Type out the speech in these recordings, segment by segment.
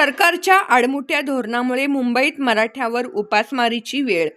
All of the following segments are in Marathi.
सरकारच्या आडमुठ्या धोरणामुळे मुंबईत मराठ्यावर उपासमारीची वेळ.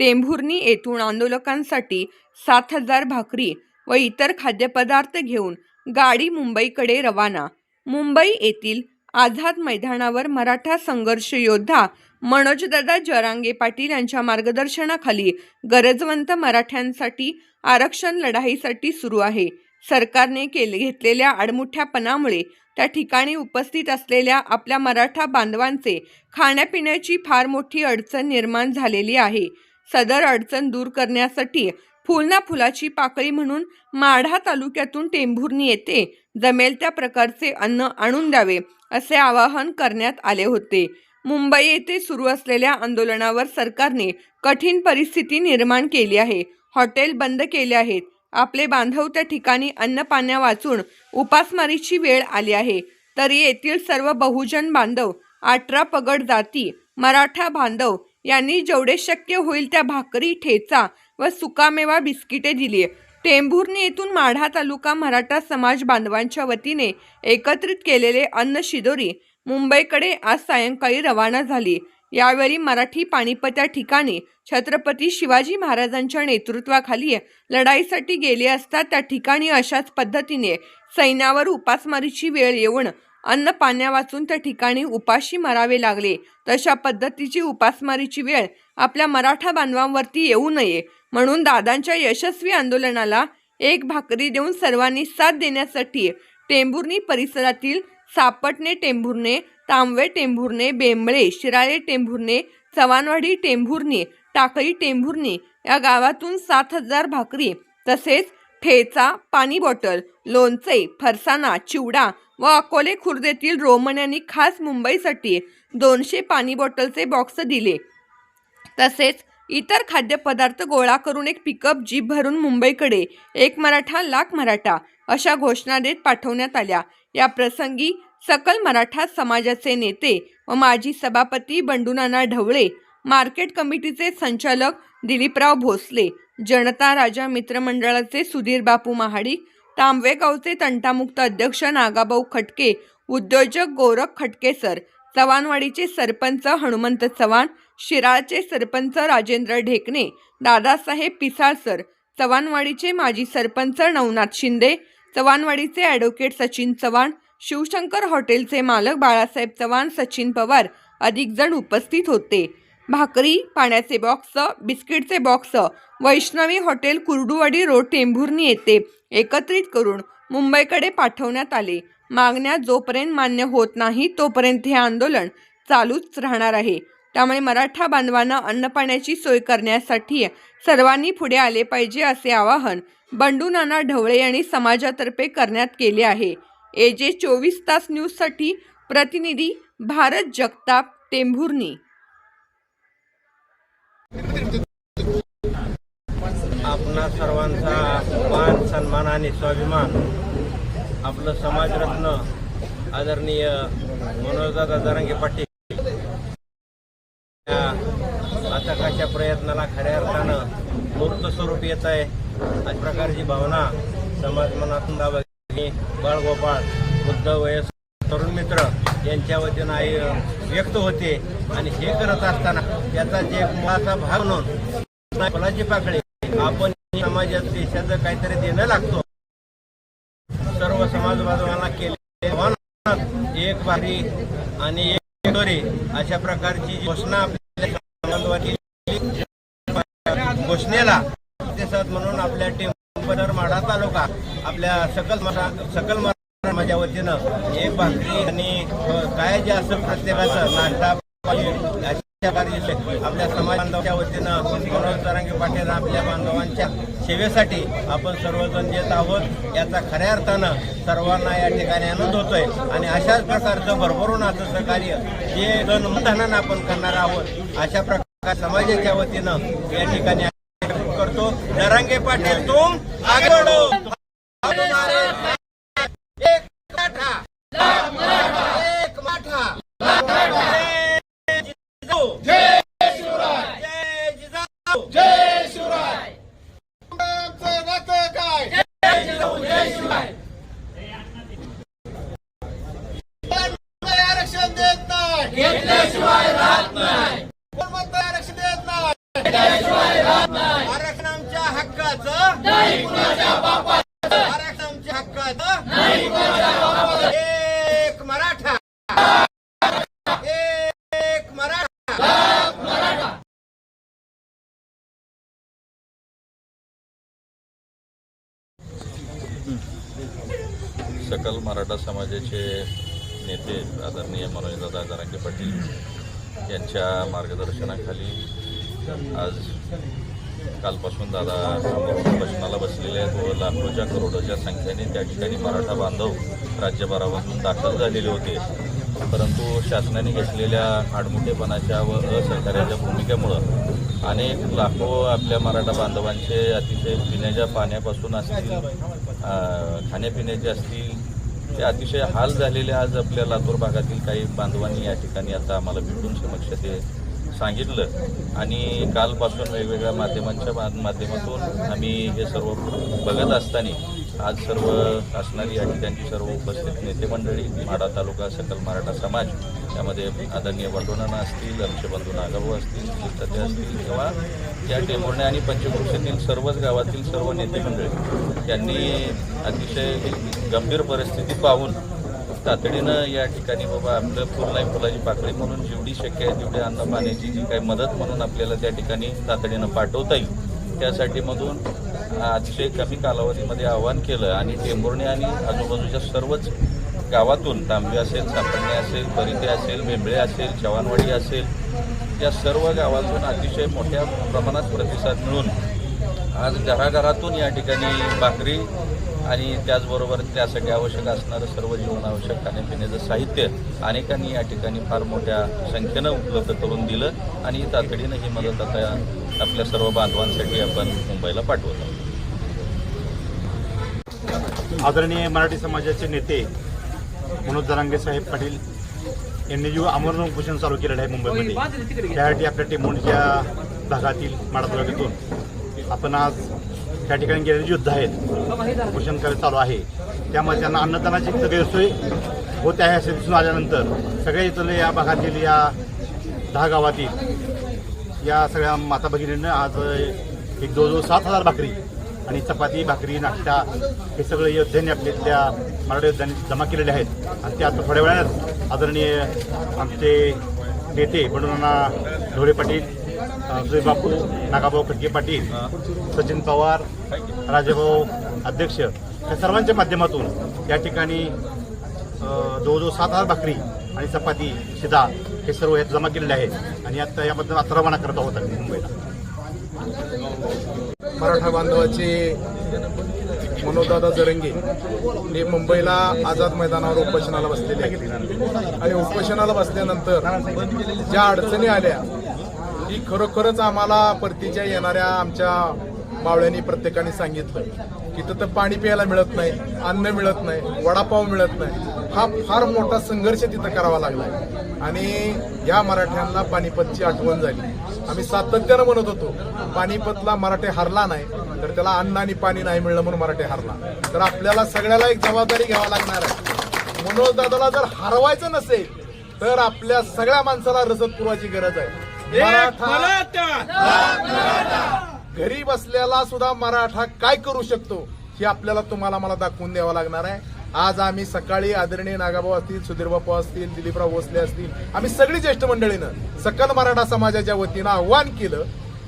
टेंभुर्णी येथून आंदोलकांसाठी सात हजार भाकरी व इतर खाद्यपदार्थ घेऊन गाडी मुंबईकडे रवाना. मुंबई येथील आझाद मैदानावर मराठा संघर्ष योद्धा मनोजदादा जरांगे पाटील यांच्या मार्गदर्शनाखाली गरजवंत मराठ्यांसाठी आरक्षण लढाईसाठी सुरू आहे. सरकारने केले घेतलेल्या आडमुठ्यापणामुळे त्या ठिकाणी उपस्थित असलेल्या आपल्या मराठा बांधवांचे खाण्यापिण्याची फार मोठी अडचण निर्माण झालेली आहे. सदर अडचण दूर करण्यासाठी फुलना फुलाची पाकळी म्हणून माढा तालुक्यातून टेंभुर्णी येथे जमेल त्या प्रकारचे अन्न आणून द्यावे असे आवाहन करण्यात आले होते. मुंबई येथे सुरू असलेल्या आंदोलनावर सरकारने कठीण परिस्थिती निर्माण केली आहे. हॉटेल बंद केले आहेत. आपले बांधव त्या ठिकाणी अन्नपाण्या वाचून उपासमारीची वेळ आली आहे. तरी येथील सर्व बहुजन बांधव अठरा पगड जाती मराठा बांधव यांनी जेवढे शक्य होईल त्या भाकरी ठेचा व सुकामेवा बिस्किटे दिली. टेंभुर्णी येथून माढा तालुका मराठा समाज बांधवांच्या वतीने एकत्रित केलेले अन्न शिदोरी मुंबईकडे आज सायंकाळी रवाना झाली. यावेळी मराठी पानिपत या ठिकाणी छत्रपती शिवाजी महाराजांच्या नेतृत्वाखाली लढाईसाठी गेले असता त्या ठिकाणी अशाच पद्धतीने सैन्यावर उपासमारीची वेळ येऊन अन्न पाण्या वाचून त्या ठिकाणी उपाशी मरावे लागले. तशा पद्धतीची उपासमारीची वेळ आपल्या मराठा बांधवांवरती येऊ नये म्हणून दादांच्या यशस्वी आंदोलनाला एक भाकरी देऊन सर्वांनी साथ देण्यासाठी टेंभुर्णी परिसरातील सापटणे टेंभुर्णे तांबवे टेंभुर्णे बेंबळे शिराळे टेंभुर्णे चव्हाणवाडी टेंभुर्णे टाकळी टेंभुर्णे या गावातून सात हजार भाकरी तसेच ठेचा पाणी बॉटल लोणचे फरसाना चिवडा व अकोले खुर्देतील रोमन यांनी खास मुंबईसाठी दोनशे पाणी बॉटलचे बॉक्स दिले. तसेच इतर खाद्यपदार्थ गोळा करून एक पिकअप जीप भरून मुंबईकडे एक मराठा लाख मराठा अशा घोषणा देत पाठवण्यात आल्या. या प्रसंगी सकल मराठा समाजाचे नेते व माजी सभापती बंडूनाना ढवळे मार्केट कमिटीचे संचालक दिलीपराव भोसले जनता राजा मित्रमंडळाचे सुधीर बापू महाडिक तांबवेगावचे तंटामुक्त अध्यक्ष नागाभाऊ खटके उद्योजक गोरख खटके सर चव्हाणवाडीचे सरपंच हनुमंत चव्हाण शिराळचे सरपंच राजेंद्र ढेकणे दादासाहेब पिसाळ सर चव्हाणवाडीचे माजी सरपंच नवनाथ शिंदे चव्हाणवाडीचे ॲडव्होकेट सचिन चव्हाण शिवशंकर हॉटेलचे मालक बाळासाहेब चव्हाण सचिन पवार अधिक जण उपस्थित होते. भाकरी पाण्याचे box बिस्किटचे box Vaishnavi hotel Kurduwadi road Tembhurni येथे एकत्रित करून मुंबईकडे पाठवण्यात आले. मागण्या जोपर्यंत मान्य होत नाही तोपर्यंत हे आंदोलन चालूच राहणार आहे. त्यामुळे मराठा बांधवांना अन्नपाण्याची सोय करण्यासाठी सर्वांनी पुढे आले पाहिजे असे आवाहन बंडू नाना ढवळे यांनी समाजातर्फे करण्यात केले आहे. ए जे चोवीस तास न्यूजसाठी प्रतिनिधी भारत जगताप टेंभुर्णी. आपणा सर्वांचा मान सन्मान आणि स्वाभिमान आपलं समाजरत्न आदरणीय मनोजदादा जरांगे पाटील या अथकाच्या प्रयत्नाला खऱ्या अर्थानं मूर्त स्वरूप येत आहे अशा प्रकारची भावना समाज मनातून दाबा बाळगोपाळ बुद्ध वयस तरुण मित्र यांच्या वतीनं आई व्यक्त होते. आणि हे करत असताना त्याचा जे मुळाचा भाग म्हणून फुलाची पाकळी आपण समाजात देशाचं काहीतरी देणं लागतो. सर्व समाज बांधवांना केले एक भारी आणि एक कटोरे अशा प्रकारची घोषणा आपल्या घोषणेला प्रतिसाद म्हणून आपल्या टेंपर माढा तालुका आपल्या सकल मरा सकल मरा माझ्या वतीनं एक भाकरी आणि काय जे असं प्रत्येकाचं नाश्ता आपल्या समाज बांधवाच्या वतीनं मनोज जरांगे पाटील आपल्या बांधवांच्या सेवेसाठी आपण सर्वजण देत आहोत. याचा खऱ्या अर्थानं सर्वांना या ठिकाणी आनंद होतोय. आणि अशाच प्रकारचं भरभरून असं सहकार्य जे जनमतानं आपण करणार आहोत अशा प्रकार समाजाच्या वतीनं या ठिकाणी करतो. जरांगे पाटील तुम आगे बढ़ो एक माठा एक माठा जय जिजाऊ जय शिवराय जय जिजाऊ जय शिवराय आमचं नातं काय जय जिजाऊ जय शिवराय आरक्षण देत नाही कोण म्हणतं आरक्षण देत नाही आरक्षण आमच्या हक्काचं आरक्षण आमच्या हक्काचं एक मराठा एक मराठा सकल मराठा समाजाचे नेते आदरणीय मनोजदादा जरांगे पाटील यांच्या मार्गदर्शनाखाली आज कालपासून दादा प्रश्नाला बसलेले आहेत व लाखोच्या करोडोच्या संख्येने त्या ठिकाणी मराठा बांधव राज्यभरामधून दाखल झालेले होते. परंतु शासनाने घेतलेल्या आडमुठेपणाच्या व असहकार्याच्या भूमिकेमुळं अनेक लाखो आपल्या मराठा बांधवांचे अतिशय पिण्याच्या पाण्यापासून असतील खाण्यापिण्याचे असतील ते अतिशय हाल झालेले आज आपल्या लातूर भागातील काही बांधवांनी या ठिकाणी आता आम्हाला भेटून समक्ष ते सांगितलं. आणि कालपासून वेगवेगळ्या माध्यमांच्या मा- माध्यमातून आम्ही हे सर्व बघत असताना आज सर्व असणारी या ठिकाणची सर्व उपस्थित नेते मंडळी माडा तालुका सकल मराठा समाज त्यामध्ये आदरणीय बंडोनाना असतील अंशबंधू नागाभाऊ असतील शिरसते असतील किंवा या टेंभुर्णे आणि पंचक्रोशीतील सर्वच गावातील सर्व नेते मंडळी त्यांनी अतिशय गंभीर परिस्थिती पाहून तातडीनं या ठिकाणी बाबा आपलं फुल फुलाची पाकळी म्हणून जेवढी शक्य आहे तेवढी अन्न पाण्याची जी काही मदत म्हणून आपल्याला त्या ठिकाणी तातडीनं पाठवता येईल त्यासाठी मधून अतिशय कमी कालावधीमध्ये आवाहन केलं आणि टेंभुर्णे आणि आजूबाजूच्या सर्वच गावातून तांबे असेल सापडणे असेल परिते असेल भेंबळे असेल चव्हाणवाडी असेल या सर्व गावातून अतिशय मोठ्या प्रमाणात प्रतिसाद मिळून आज घराघरातून या ठिकाणी भाकरी आणि त्याचबरोबर त्यासाठी आवश्यक असणारं सर्व जीवनावश्यक खाण्यापिण्याचं साहित्य अनेकांनी या ठिकाणी फार मोठ्या संख्येनं उपलब्ध करून दिलं आणि तातडीनं ही मदत आता आपल्या सर्व बांधवांसाठी आपण मुंबईला पाठवत. आहोत आदरणीय मराठी समाजाचे नेते मनोज दरांगे साहेब पाटील यांनी जीव आमरण उपोषण चालू केलेलं आहे मुंबईमध्ये त्यासाठी आपल्या टेंभुर्णीच्या भागातील माडा तालुक्यातून आपण आज त्या ठिकाणी गेलेले युद्ध आहेत उपोषण करायला चालू आहे. त्यामुळे त्यांना अन्नदानाची इथं गैरसोय होत आहे असे दिसून आल्यानंतर सगळे इथले या भागातील या दहा गावातील या सगळ्या माता भगिनीनं आज एक जवळजवळ सात हजार भाकरी आणि चपाती भाकरी नाश्ता हे सगळे योद्ध्यांनी आपले त्या मराठी योद्ध्यांनी जमा केलेले आहेत. आणि ते आता थोड्या वेळात आदरणीय आमचे नेते बंडूनाना ढोळे पाटील बापू नागाभाऊ खडके पाटील सचिन पवार राजाभाऊ अध्यक्ष या सर्वांच्या माध्यमातून या ठिकाणी जवळजवळ सात हजार भाकरी आणि चपाती शिदा हे सर्व यात जमा केलेले आहेत. आणि आता याबद्दल आता रवाना करत आहोत आम्ही मुंबईला. मराठा बांधवाचे मनोजदादा जरंगे हे मुंबईला आझाद मैदानावर उपोषणाला बसलेले आहेत आणि उपोषणाला बसल्यानंतर ज्या अडचणी आल्या ही खरोखरच आम्हाला परतीच्या येणाऱ्या आमच्या मावळ्यांनी प्रत्येकाने सांगितलं. की तिथं पाणी प्यायला मिळत नाही अन्न मिळत नाही वडापाव मिळत नाही. हा फार मोठा संघर्ष तिथं करावा लागलाय. आणि या मराठ्यांना पानिपतची आठवण झाली. आम्ही सातत्यानं म्हणत होतो पानिपतला मराठे हरला नाही तर त्याला अन्न आणि पाणी नाही मिळलं म्हणून मराठे हरला. तर आपल्याला सगळ्याला एक जबाबदारी घ्यावा लागणार आहे. मनोज दादाला जर हरवायचं नसेल तर आपल्या सगळ्या माणसाला रसद पुरवायची गरज आहे. घरी बसलेला सुद्धा मराठा काय करू शकतो हे आपल्याला तुम्हाला मला दाखवून द्यावं लागणार आहे. आज आम्ही सकाळी आदरणीय नागाभाऊ असतील सुधीर बापू असतील दिलीपराव भोसले असतील आम्ही सगळी ज्येष्ठ मंडळीनं सकल मराठा समाजाच्या वतीनं आव्हान केलं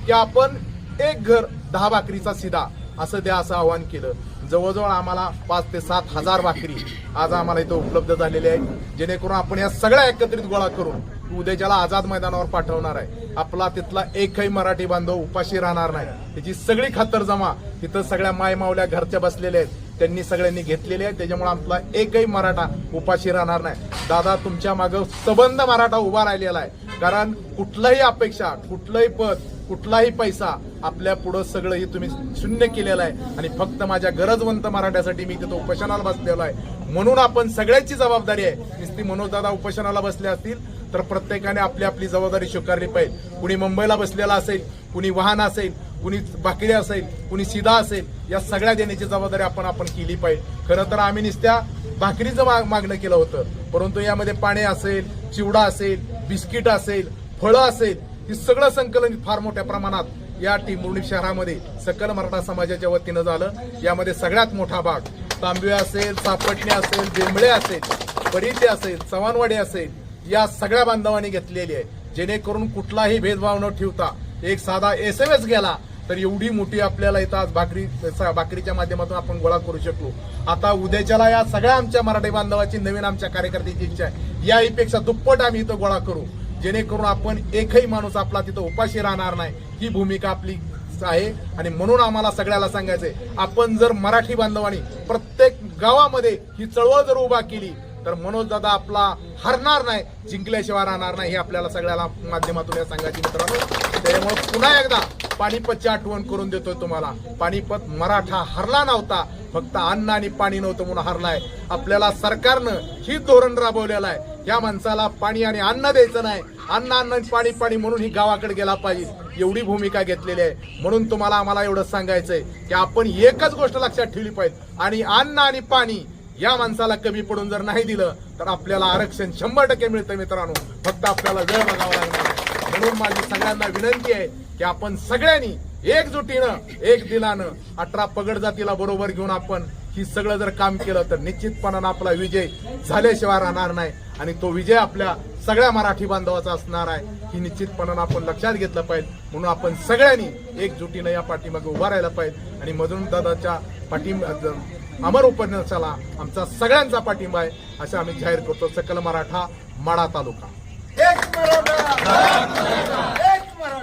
की आपण एक घर दहा भाकरीचा सिधा असं द्या असं आव्हान केलं. जवळजवळ आम्हाला पाच ते सात हजार भाकरी आज आम्हाला इथं उपलब्ध झालेली आहे जेणेकरून आपण या सगळ्या एकत्रित गोळा करून उद्याच्याला आझाद मैदानावर पाठवणार आहे. आपला तिथला एकही मराठी बांधव उपाशी राहणार नाही. त्याची सगळी खातरजमा तिथं सगळ्या मायमावल्या घरच्या बसलेल्या आहेत. त्यांनी सगळ्यांनी घेतलेले आहे. त्याच्यामुळे आपला एकही मराठा उपाशी राहणार नाही. दादा तुमच्या मागं सबंध मराठा उभा राहिलेला आहे. कारण कुठलाही अपेक्षा कुठलंही पद कुठलाही पैसा आपल्या पुढं सगळं हे तुम्ही शून्य केलेलं आहे. आणि फक्त माझ्या गरजवंत मराठ्यासाठी मी तिथं उपोषणाला बसलेलो आहे. म्हणून आपण सगळ्याची जबाबदारी आहे. नुसती मनोजदादा उपोषणाला बसले असतील तर प्रत्येकाने आपली आपली जबाबदारी स्वीकारली पाहिजे. कुणी मुंबईला बसलेला असेल कुणी वाहन असेल कुणी बाकडी असेल कुणी सीधा असेल या सगळ्या देण्याची जबाबदारी आपण आपण केली पाहिजे. खरं तर आम्ही नुसत्या भाकरीचं माग- मागणं केलं होतं. परंतु यामध्ये पाणी असेल चिवडा असेल बिस्किट असेल फळं असेल ही सगळं संकलन फार मोठ्या प्रमाणात या टिंबुर्णी शहरामध्ये सकल मराठा समाजाच्या वतीनं झालं. यामध्ये सगळ्यात मोठा भाग तांबवे असेल सापटणे असेल बेंबळे असेल परिटे असेल चव्हाणवाडी असेल या सगळ्या बांधवांनी घेतलेली आहे. जेणेकरून कुठलाही भेदभाव न ठेवता एक साधा एस एम एस गेला तर एवढी मोठी आपल्याला इथं आज भाकरी भाकरीच्या माध्यमातून आपण गोळा करू शकलो. आता उद्याच्याला या सगळ्या आमच्या मराठी बांधवाची नवीन आमच्या कार्यकर्त्याची इच्छा आहे. याहीपेक्षा दुप्पट आम्ही इथं गोळा करू. जेणेकरून आपण एकही माणूस आपला तिथं उपाशी राहणार नाही. ही भूमिका आपली आहे. आणि म्हणून आम्हाला सगळ्याला सांगायचंय आपण जर मराठी बांधवांनी प्रत्येक गावामध्ये ही चळवळ जर उभा केली तर मनोज दादा आपला हरणार नाही जिंकल्याशिवाय राहणार नाही हे आपल्याला सगळ्याला माध्यमातून या सांगायची मित्रांनो त्यामुळे पुन्हा एकदा पानिपतची आठवण करून देतोय तुम्हाला. पानिपत मराठा हरला नव्हता. फक्त अन्न आणि पाणी नव्हतं म्हणून हरलाय. आपल्याला सरकारनं ही धोरण राबवलेलं आहे. या माणसाला पाणी आणि अन्न द्यायचं नाही. अन्न अन्न आणि पाणी पाणी म्हणून ही गावाकडे गेला पाहिजे. एवढी भूमिका घेतलेली आहे. म्हणून तुम्हाला आम्हाला एवढं सांगायचंय की आपण एकच गोष्ट लक्षात ठेवली पाहिजे. आणि अन्न आणि पाणी या माणसाला कमी पडून जर नाही दिलं तर आपल्याला आरक्षण शंभर टक्के मिळतं मित्रांनो. फक्त आपल्याला वेळ बघावा लागणार म्हणून माझी सगळ्यांना विनंती आहे की आपण सगळ्यांनी एकजुटीनं एक दिलानं अठरा पगड जातीला बरोबर घेऊन आपण ही सगळं जर काम केलं तर निश्चितपणानं आपला विजय झाल्याशिवाय राहणार नाही. आणि तो विजय आपल्या सगळ्या मराठी बांधवाचा असणार आहे ही निश्चितपणानं आपण लक्षात घेतलं पाहिजे. म्हणून आपण सगळ्यांनी एकजुटीनं या पाठीमागे उभा राहिला पाहिजे. आणि मधून दादाच्या पाठिंबा अमर उपन्यासाला आमचा सगळ्यांचा पाठिंबा आहे असं आम्ही जाहीर करतो. सकल मराठा माडा तालुका.